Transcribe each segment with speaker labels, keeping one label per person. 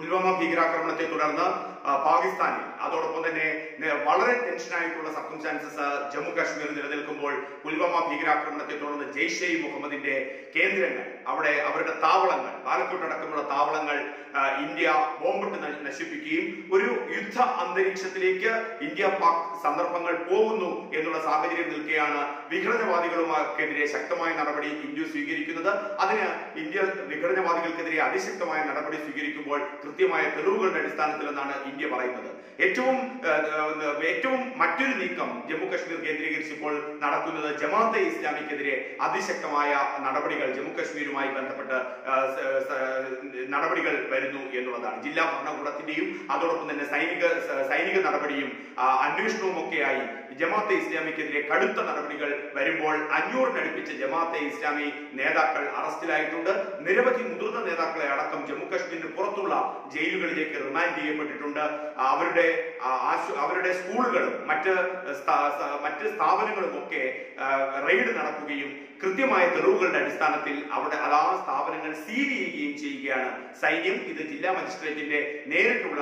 Speaker 1: പുൽവാമ ഭീകരാക്രമണത്തെ തുടർന്ന് ആ, പാകിസ്ഥാനിൽ. അതോടൊപ്പം തന്നെ വളരെ വളരെ ടെൻഷനായിട്ടുള്ള സർക്കംസ്റ്റാൻസസ് ജമ്മു കാശ്മീരിൽ നിലനിൽക്കുമ്പോൾ പുൽവാമ ഭീകരാക്രമണത്തെ തുടർന്ന് ജെയ്ഷെ ഇ മുഹമ്മദിന്റെ കേന്ദ്രങ്ങൾ അവിടെ അവരുടെ താവളങ്ങൾ ബാലക്കോട്ട് അടക്കമുള്ള താവളങ്ങൾ ഇന്ത്യ ബോംബിട്ട് നശിപ്പിക്കുകയും ഒരു യുദ്ധ അന്തരീക്ഷത്തിലേക്ക് ഇന്ത്യ പാക് സന്ദർഭങ്ങൾ പോകുന്നു എന്നുള്ള സാഹചര്യം നിൽക്കുകയാണ് വിഘടനവാദികളുമാർക്കെതിരെ ശക്തമായ നടപടി ഇന്ത്യ സ്വീകരിക്കുന്നത്. അതിന് ഇന്ത്യ വിഘടനവാദികൾക്കെതിരെ അതിശക്തമായ നടപടി സ്വീകരിക്കുമ്പോൾ കൃത്യമായ തെളിവുകളുടെ അടിസ്ഥാനത്തിലെന്നാണ് ഇന്ത്യ പറയുന്നത്. ഏറ്റവും ഏറ്റവും മറ്റൊരു നീക്കം ജമ്മു കശ്മീർ കേന്ദ്രീകരിച്ച് ഇപ്പോൾ നടക്കുന്നത് ജമാഅത്തെ ഇസ്ലാമിക്കെതിരെ അതിശക്തമായ നടപടികൾ ജമ്മു കശ്മീരുമായി ബന്ധപ്പെട്ട് നടപടികൾ വരുന്നു എന്നുള്ളതാണ്. ജില്ലാ ഭരണകൂടത്തിന്റെയും അതോടൊപ്പം തന്നെ സൈനിക സൈനിക നടപടിയും അന്വേഷണവും ഒക്കെയായി ജമാഅത്തെ ഇസ്ലാമിക്കെതിരെ കടുത്ത നടപടികൾ വരുമ്പോൾ അഞ്ഞൂറിനടുപ്പിച്ച് ജമാഅത്തെ ഇസ്ലാമി നേതാക്കൾ അറസ്റ്റിലായിട്ടുണ്ട്. നിരവധി മുതിർന്ന നേതാക്കളെ അടക്കം ജമ്മു കശ്മീരിന് പുറത്തുള്ള ജയിലുകളിലേക്ക് റിമാൻഡ് ചെയ്യപ്പെട്ടിട്ടുണ്ട്. ആ, അവരുടെ അവരുടെ സ്കൂളുകളും മറ്റ് മറ്റ് സ്ഥാപനങ്ങളും ഒക്കെ റെയ്ഡ് നടക്കുകയും കൃത്യമായ തെളിവുകളുടെ അടിസ്ഥാനത്തിൽ അവിടെ അതാ സ്ഥാപനങ്ങൾ സീൽ ചെയ്യുകയും ചെയ്യുകയാണ്. സൈന്യം ഇത് ജില്ലാ മജിസ്ട്രേറ്റിന്റെ നേരിട്ടുള്ള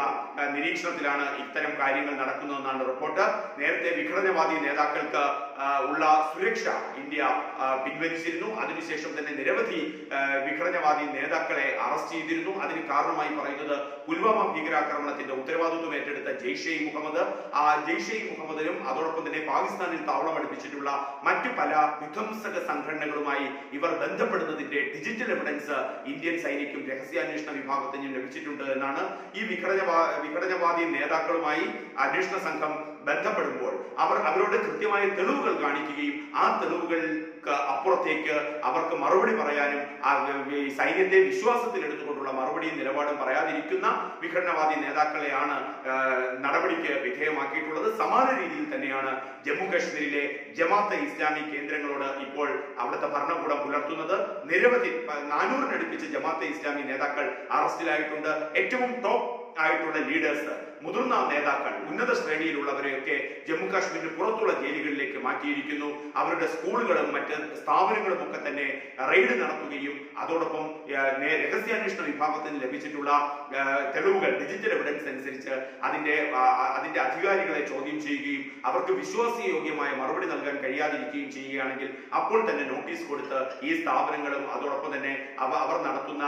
Speaker 1: നിരീക്ഷണത്തിലാണ് ഇത്തരം കാര്യങ്ങൾ നടക്കുന്നതെന്നാണ് റിപ്പോർട്ട്. നേരത്തെ വിഘടനവാദി നേതാക്കൾക്ക് ഉള്ള സുരക്ഷ ഇന്ത്യ പിൻവലിച്ചിരുന്നു. അതിനുശേഷം തന്നെ നിരവധി വിഘടനവാദി നേതാക്കളെ അറസ്റ്റ് ചെയ്തിരുന്നു. അതിന് കാരണമായി പറയുന്നത് പുൽവാമ ഭീകരാക്രമണത്തിന്റെ ഉത്തരവാദിത്വം ഏറ്റെടുത്ത ജെയ്ഷെ ഇ മുഹമ്മദ്. ആ ജെയ്ഷെ ഇ മുഹമ്മദിനും അതോടൊപ്പം തന്നെ പാകിസ്ഥാനിൽ താവളം അടുപ്പിച്ചിട്ടുള്ള മറ്റു പല വിധ്വംസക സംഘടനകളുമായി ഇവർ ബന്ധപ്പെടുന്നതിന്റെ ഡിജിറ്റൽ എവിഡൻസ് ഇന്ത്യൻ സൈനിക്കും രഹസ്യാന്വേഷണ വിഭാഗത്തിനും ലഭിച്ചിട്ടുണ്ട് എന്നാണ് ഈ വിഘടനവാ വിഘടനവാദി നേതാക്കളുമായി അന്വേഷണ സംഘം ബന്ധപ്പെടുമ്പോൾ അവർ അവരോട് കൃത്യമായ തെളിവുകൾ കാണിക്കുകയും ആ തെളിവുകൾക്ക് അപ്പുറത്തേക്ക് അവർക്ക് മറുപടി പറയാനും ആ സൈന്യത്തെ വിശ്വാസത്തിൽ എടുത്തുകൊണ്ടുള്ള മറുപടിയും നിലപാടും പറയാതിരിക്കുന്ന വിഘടനവാദി നേതാക്കളെയാണ് നടപടിക്ക് വിധേയമാക്കിയിട്ടുള്ളത്. സമാന രീതിയിൽ തന്നെയാണ് ജമ്മു കാശ്മീരിലെ ജമാഅത്തെ ഇസ്ലാമി കേന്ദ്രങ്ങളോട് ഇപ്പോൾ അവിടുത്തെ ഭരണകൂടം പുലർത്തുന്നത്. നിരവധി നാനൂറിനടുപ്പിച്ച് ജമാഅത്തെ ഇസ്ലാമി നേതാക്കൾ അറസ്റ്റിലായിട്ടുണ്ട്. ഏറ്റവും ടോപ്പ് ആയിട്ടുള്ള ലീഡേഴ്സ് മുതിർന്ന നേതാക്കൾ ഉന്നത ശ്രേണിയിലുള്ളവരെയൊക്കെ ജമ്മു കാശ്മീരിന് പുറത്തുള്ള ജയിലുകളിലേക്ക് മാറ്റിയിരിക്കുന്നു. അവരുടെ സ്കൂളുകളും മറ്റ് സ്ഥാപനങ്ങളും ഒക്കെ തന്നെ റെയ്ഡ് നടത്തുകയും അതോടൊപ്പം രഹസ്യാന്വേഷണ വിഭാഗത്തിന് ലഭിച്ചിട്ടുള്ള തെളിവുകൾ ഡിജിറ്റൽ എവിഡൻസ് അനുസരിച്ച് അതിന്റെ അതിന്റെ അധികാരികളെ ചോദ്യം ചെയ്യുകയും അവർക്ക് വിശ്വാസയോഗ്യമായ മറുപടി നൽകാൻ കഴിയാതിരിക്കുകയും ചെയ്യുകയാണെങ്കിൽ അപ്പോൾ തന്നെ നോട്ടീസ് കൊടുത്ത് ഈ സ്ഥാപനങ്ങളും അതോടൊപ്പം തന്നെ അവ അവർ നടത്തുന്ന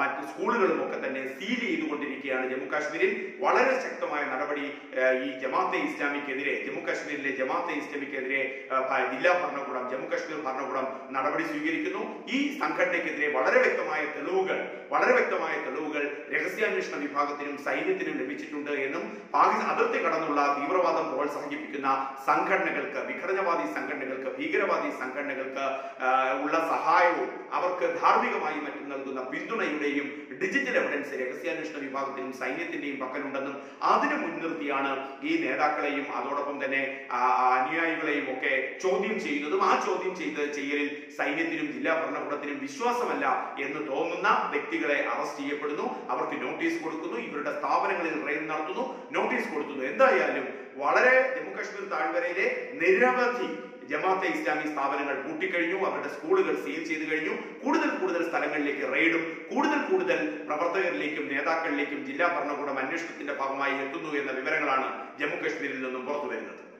Speaker 1: മറ്റ് സ്കൂളുകളും ഒക്കെ തന്നെ സീൽ ചെയ്തുകൊണ്ടിരിക്കുകയാണ് ജമ്മു കാശ്മീരിൽ. വളരെ ശക്തമായ നടപടി ഈ ജമാഅത്തെ ഇസ്ലാമിക്കെതിരെ ജമ്മു കാശ്മീരിലെ ജമാഅത്തെ ഇസ്ലാമിക്കെതിരെ ജില്ലാ ഭരണകൂടം ജമ്മു കാശ്മീർ ഭരണകൂടം നടപടി സ്വീകരിക്കുന്നു. ഈ സംഘടനയ്ക്കെതിരെ വളരെ വ്യക്തമായ തെളിവുകൾ വളരെ വ്യക്തമായ തെളിവുകൾ രഹസ്യാന്വേഷണ വിഭാഗത്തിനും സൈന്യത്തിനും ലഭിച്ചിട്ടുണ്ട് എന്നും പാകിസ്ഥാൻ അതിർത്തി കടന്നുള്ള തീവ്രവാദം പ്രോത്സാഹിപ്പിക്കുന്ന സംഘടനകൾക്ക് വിഘടനവാദി സംഘടനകൾക്ക് ഭീകരവാദി സംഘടനകൾക്ക് ഉള്ള സഹായവും അവർക്ക് ധാർമ്മികമായി മറ്റും നൽകുന്ന പിന്തുണയുടെയും ഡിജിറ്റൽ എവിഡൻസ് രഹസ്യാന്വേഷണ വിഭാഗത്തിനും സൈന്യത്തിന്റെയും പക്കലുണ്ടെന്നും അതിനു മുൻനിർത്തിയാണ് ഈ നേതാക്കളെയും അതോടൊപ്പം തന്നെ അനുയായികളെയും ഒക്കെ ചോദ്യം ചെയ്യുന്നതും ആ ചോദ്യം ചെയ്ത് ചെയ്യലിൽ സൈന്യത്തിനും ജില്ലാ ഭരണകൂടത്തിനും വിശ്വാസമല്ല എന്ന് തോന്നുന്ന വ്യക്തികളെ അറസ്റ്റ് ചെയ്യപ്പെടുന്നു അവർക്ക് നോട്ടീസ് കൊടുക്കുന്നു ഇവരുടെ സ്ഥാപനങ്ങളിൽ റെയ്ഡ് നടത്തുന്നു നോട്ടീസ് കൊടുക്കുന്നു. എന്തായാലും വളരെ ജമ്മു കാശ്മീർ താഴ്വരയിലെ നിരവധി ജമാഅത്തെ ഇസ്ലാമി സ്ഥാപനങ്ങൾ പൂട്ടിക്കഴിഞ്ഞു അവരുടെ സ്കൂളുകൾ സീൽ ചെയ്തു കഴിഞ്ഞു. കൂടുതൽ കൂടുതൽ സ്ഥലങ്ങളിലേക്ക് റെയ്ഡും കൂടുതൽ കൂടുതൽ പ്രവർത്തകരിലേക്കും നേതാക്കളിലേക്കും ജില്ലാ ഭരണകൂടം അന്വേഷണത്തിന്റെ ഭാഗമായി എത്തുന്നു എന്ന വിവരങ്ങളാണ് ജമ്മു കാശ്മീരിൽ നിന്നും പുറത്തു വരുന്നത്